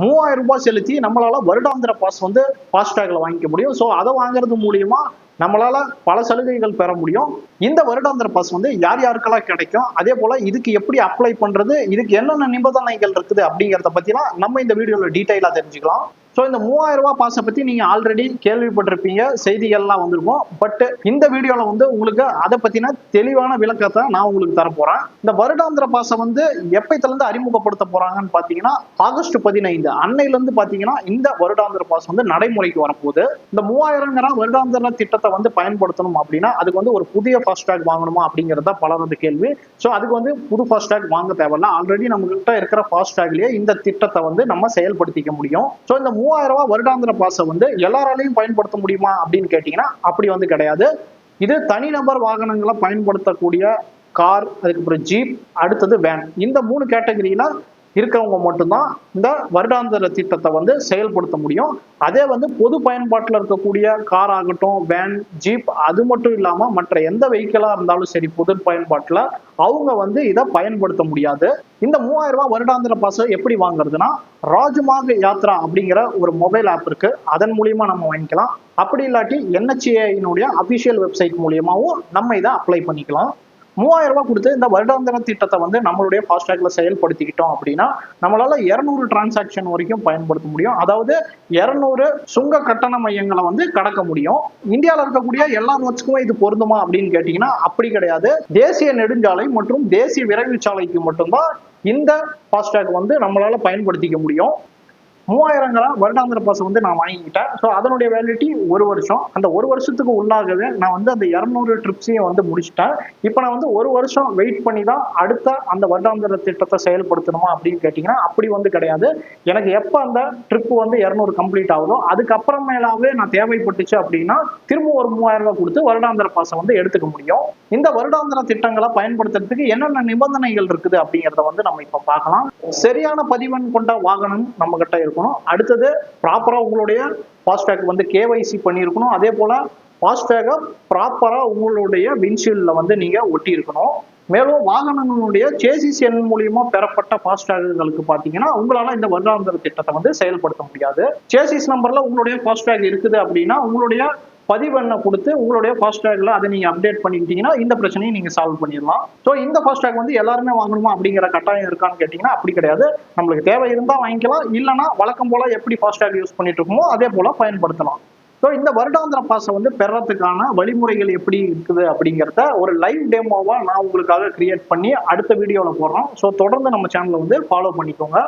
மூவாயிரம் ரூபாய் செலுத்தி நம்மளால வருடாந்திர பாஸ் வந்து ஃபாஸ்டேக்ல வாங்கிக்க முடியும். ஸோ அதை வாங்குறது மூலியமா நம்மளால பல சலுகைகள் பெற முடியும். இந்த வருடாந்திர பாஸ் வந்து யார் யாருக்கெல்லாம் கிடைக்கும்? அதே போல இதுக்கு எப்படி அப்ளை பண்றது? இதுக்கு என்னென்ன நிபந்தனைகள் இருக்குது அப்படிங்கிறத பத்திலாம் நம்ம இந்த வீடியோல டீட்டெயிலா தெரிஞ்சுக்கலாம். ஸோ இந்த மூவாயிரம் ரூபாய் பாஸை பத்தி நீங்க ஆல்ரெடி கேள்விப்பட்டிருப்பீங்க செய்திகள்லாம் வந்திருக்கும். பட் இந்த வீடியோல வந்து உங்களுக்கு அதை பத்தின தெளிவான விளக்கத்தை நான் உங்களுக்கு தர போறேன். இந்த வருடாந்திர பாஸை வந்து எப்பத்துல இருந்து அறிமுகப்படுத்த போறாங்கன்னு பாத்தீங்கன்னா ஆகஸ்ட் பதினைந்து அன்னையில இருந்து பாத்தீங்கன்னா இந்த வருடாந்திர பாஸ் வந்து நடைமுறைக்கு வரப்போகுது. இந்த மூவாயிரங்கிற வருடாந்திர திட்டத்தை வந்து பயன்படுத்தணும் அப்படின்னா அதுக்கு வந்து ஒரு புதிய ஃபாஸ்டேக் வாங்கணுமா அப்படிங்கறத பலரது கேள்வி. ஸோ அதுக்கு வந்து புது ஃபாஸ்டேக் வாங்க தேவையில்ல. ஆல்ரெடி நம்மகிட்ட இருக்கிற ஃபாஸ்டேக்லயே இந்த திட்டத்தை வந்து நம்ம செயல்படுத்திக்க முடியும். ஸோ இந்த மூவாயிரம் ரூபாய் வருடாந்திர பாசை வந்து எல்லாராலையும் பயன்படுத்த முடியுமா அப்படின்னு கேட்டீங்கன்னா அப்படி வந்து கிடையாது. இது தனிநபர் வாகனங்களை பயன்படுத்தக்கூடிய கார் அதுக்கப்புறம் ஜீப் அடுத்தது வேன் இந்த மூணு கேட்டகரியில இருக்கிறவங்க மட்டும்தான் இந்த வருடாந்திர திட்டத்தை வந்து செயல்படுத்த முடியும். அதே வந்து பொது பயன்பாட்டில் இருக்கக்கூடிய கார் ஆகட்டும் வேன் ஜீப் அது மட்டும் இல்லாமல் மற்ற எந்த வெஹிக்கிளாக இருந்தாலும் சரி பொது பயன்பாட்டில் அவங்க வந்து இதை பயன்படுத்த முடியாது. இந்த மூவாயிரம் ரூபாய் வருடாந்திர பாஸ் எப்படி வாங்குறதுன்னா ராஜ்மார்க் யாத்ரா அப்படிங்கிற ஒரு மொபைல் ஆப் இருக்கு. அதன் மூலியமா நம்ம வாங்கிக்கலாம். அப்படி இல்லாட்டி என்ஹெச்ஏனுடைய அபிஷியல் வெப்சைட் மூலியமாகவும் நம்ம இதை அப்ளை பண்ணிக்கலாம். மூவாயிரம் ரூபாய் கொடுத்து இந்த வருடாந்திர திட்டத்தை வந்து நம்மளுடைய ஃபாஸ்டாக்ல செயல்படுத்திக்கிட்டோம் அப்படின்னா நம்மளால இருநூறு டிரான்சாக்ஷன் வரைக்கும் பயன்படுத்த முடியும். அதாவது இருநூறு சுங்க கட்டண மையங்களை வந்து கடக்க முடியும். இந்தியாவில் இருக்கக்கூடிய எல்லா நோட்ஸ்க்குமே இது பொருந்துமா அப்படின்னு கேட்டீங்கன்னா அப்படி கிடையாது. தேசிய நெடுஞ்சாலை மற்றும் தேசிய விரைவு சாலைக்கு மட்டும்தான் இந்த ஃபாஸ்டாக் வந்து நம்மளால பயன்படுத்திக்க முடியும். மூவாயிரங்களா வருடாந்திர பாஸ் வந்து நான் வாங்கிக்கிட்டேன். ஸோ அதனுடைய வேலிடிட்டி ஒரு வருஷம். அந்த ஒரு வருஷத்துக்கு உள்ளாகவே நான் வந்து அந்த இரநூறு ட்ரிப்ஸையும் வந்து முடிச்சிட்டேன். இப்போ நான் வந்து ஒரு வருஷம் வெயிட் பண்ணி தான் அடுத்த அந்த வருடாந்திர திட்டத்தை செயல்படுத்தணுமா அப்படின்னு கேட்டிங்கன்னா அப்படி வந்து கிடையாது. எனக்கு எப்போ அந்த ட்ரிப் வந்து இரநூறு கம்ப்ளீட் ஆகுதோ அதுக்கப்புறமேலாவே நான் தேவைப்பட்டுச்சு அப்படின்னா திரும்ப ஒரு மூவாயிரம் ரூபாய் கொடுத்து வருடாந்திர பாஸை வந்து எடுத்துக்க முடியும். இந்த வருடாந்திர திட்டங்களை பயன்படுத்துறதுக்கு என்னென்ன நிபந்தனைகள் இருக்குது அப்படிங்கிறத வந்து நம்ம இப்போ பார்க்கலாம். சரியான பதிவெண் கொண்ட வாகனம் நம்ம கிட்ட பண்ணியிருக்கணும். அடுத்தது ப்ராப்பரா உங்களுடைய ஃபாஸ்டேக் வந்து கேவைசி பண்ணியிருக்கணும். அதே போல ஃபாஸ்டேகை ப்ராப்பராக உங்களுடைய விண்ட்ஷீல்டில் வந்து நீங்க ஒட்டி இருக்கணும் மேலும் வாகனங்களுடைய சேசிஸ் எண் மூலியமா பெறப்பட்ட ஃபாஸ்டேகுகளுக்கு பாத்தீங்கன்னா உங்களால இந்த வருடாந்திர திட்டத்தை வந்து செயல்படுத்த முடியாது. சேசிஸ் நம்பர்ல உங்களுடைய ஃபாஸ்டேக் இருக்குது அப்படின்னா உங்களுடைய பதிவெண்ணை கொடுத்து உங்களுடைய ஃபாஸ்டேக்ல அதை நீங்க அப்டேட் பண்ணிக்கிட்டீங்கன்னா இந்த பிரச்சனையும் நீங்க சால்வ் பண்ணிடலாம். ஸோ இந்த ஃபாஸ்டேக் வந்து எல்லாருமே வாங்கணுமா அப்படிங்கிற கட்டாயம் இருக்கான்னு கேட்டீங்கன்னா அப்படி கிடையாது. நம்மளுக்கு தேவை இருந்தா வாங்கிக்கலாம். இல்லைன்னா வழக்கம் போல எப்படி ஃபாஸ்டேக் யூஸ் பண்ணிட்டு இருக்கோமோ அதே போல பயன்படுத்தலாம். ஸோ இந்த வருடாந்திர பாஸை வந்து பெறத்துக்கான வழிமுறைகள் எப்படி இருக்குது அப்படிங்கிறத ஒரு லைவ் டெமோவாக நான் உங்களுக்காக கிரியேட் பண்ணி அடுத்த வீடியோவில் போடுறோம். ஸோ தொடர்ந்து நம்ம சேனலை வந்து ஃபாலோ பண்ணிக்கோங்க.